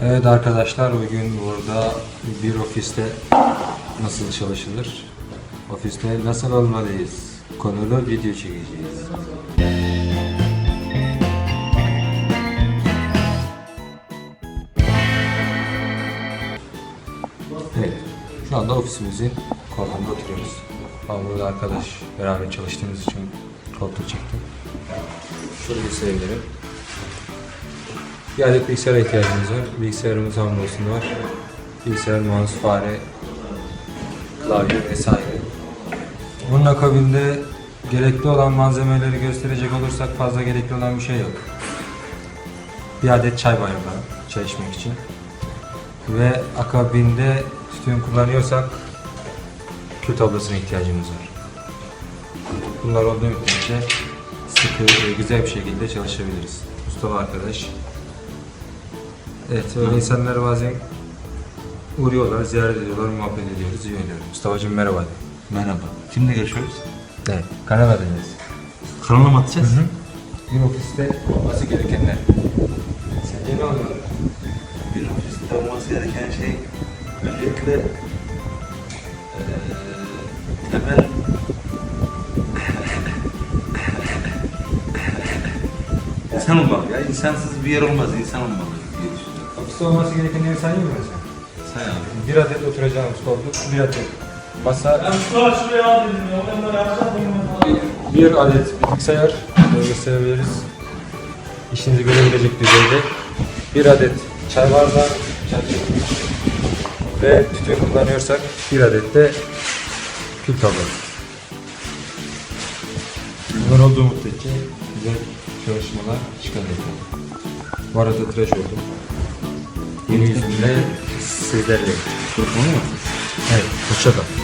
Evet arkadaşlar bugün burada bir ofiste nasıl çalışılır? Ofiste nasıl olmalıyız? Konulu video çekeceğiz. Evet, şu anda ofisimizin koltuğunda oturuyoruz. Ben burada arkadaş beraber çalıştığımız için koltuğu çektim. Şurayı sevdirim. Bir adet bilgisayara ihtiyacımız var. Bilgisayarımız hamdolsun var. Bilgisayar, mouse, fare, klavye vesaire. Bunun akabinde gerekli olan malzemeleri gösterecek olursak fazla gerekli olan bir şey yok. Bir adet çay bardağı, çay içmek için. Ve akabinde tütün kullanıyorsak kül tablasına ihtiyacımız var. Bunlar olduğu müddetçe sıkı ve güzel bir şekilde çalışabiliriz. Mustafa arkadaş. Evet, öyle insanlar bazen uğruyorlar, ziyaret ediyorlar, muhabbet ediyoruz, iyi oluyor. Mustafa'cığım merhaba. de. Merhaba. Kimle görüşüyoruz? Evet, Kanada'dayız. Kanala mı atacağız? Bir ofiste olması gerekenler. Sence ne oluyor? Bir ofiste olması gereken şey öncelikle eee temel insan olmalı ya. İnsansız bir yer olmaz. İnsan olmalı diye düşünüyorum. Ofiste olması gerekenleri sayayım mı mesela? Say abi. Bir adet oturacağımız koltuk, bir adet masa, Ben şuraya şuraya al dedim ya. Ben böyle yapacağım benim. bir adet bilgisayar, böyle gösterebiliriz. İşinizi görebilecek düzeyde. Bir adet çay bardağı, çay ve tütün kullanıyorsak bir adet de kül tablası. Bunlar olduğu müddetçe güzel çalışmalar çıkacak. Bu arada tıraş oldum. Yeni yüzümle sizlerle. Mikrofonu mu? Evet, hoşça kal.